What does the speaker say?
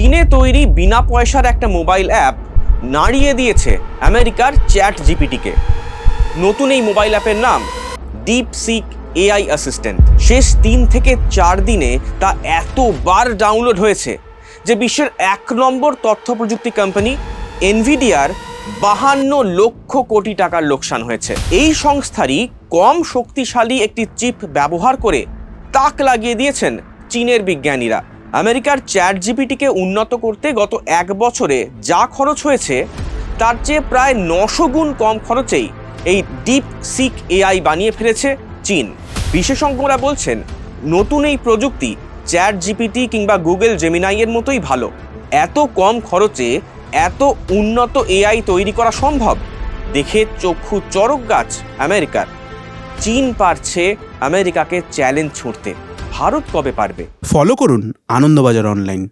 চীনে তৈরি বিনা পয়সার একটা মোবাইল অ্যাপ নাড়িয়ে দিয়েছে আমেরিকার চ্যাট জিপিটিকে। নতুন এই মোবাইল অ্যাপের নাম ডিপ সিক এআই অ্যাসিস্ট্যান্ট শেষ তিন থেকে চার দিনে তা এতবার ডাউনলোড হয়েছে যে বিশ্বের এক নম্বর তথ্য প্রযুক্তি কোম্পানি এনভিডিয়ার বাহান্ন লক্ষ কোটি টাকার লোকসান হয়েছে। এই সংস্থারই কম শক্তিশালী একটি চিপ ব্যবহার করে তাক লাগিয়ে দিয়েছেন চীনের বিজ্ঞানীরা। আমেরিকার চ্যাট জিপিটিকে উন্নত করতে গত এক বছরে যা খরচ হয়েছে, তার চেয়ে প্রায় নশো গুণ কম খরচেই এই ডিপ সিক এআই বানিয়ে ফেলেছে চীন। বিশেষজ্ঞরা বলছেন, নতুন এই প্রযুক্তি চ্যাট জিপিটি কিংবা গুগল জেমিনাইয়ের মতোই ভালো। এত কম খরচে এত উন্নত এআই তৈরি করা সম্ভব? দেখে চক্ষু চরক গাছ আমেরিকার। চীন পারছে আমেরিকাকে চ্যালেঞ্জ ছুঁড়তে। ভারত কবে পারবে? ফলো করুন আনন্দবাজার অনলাইন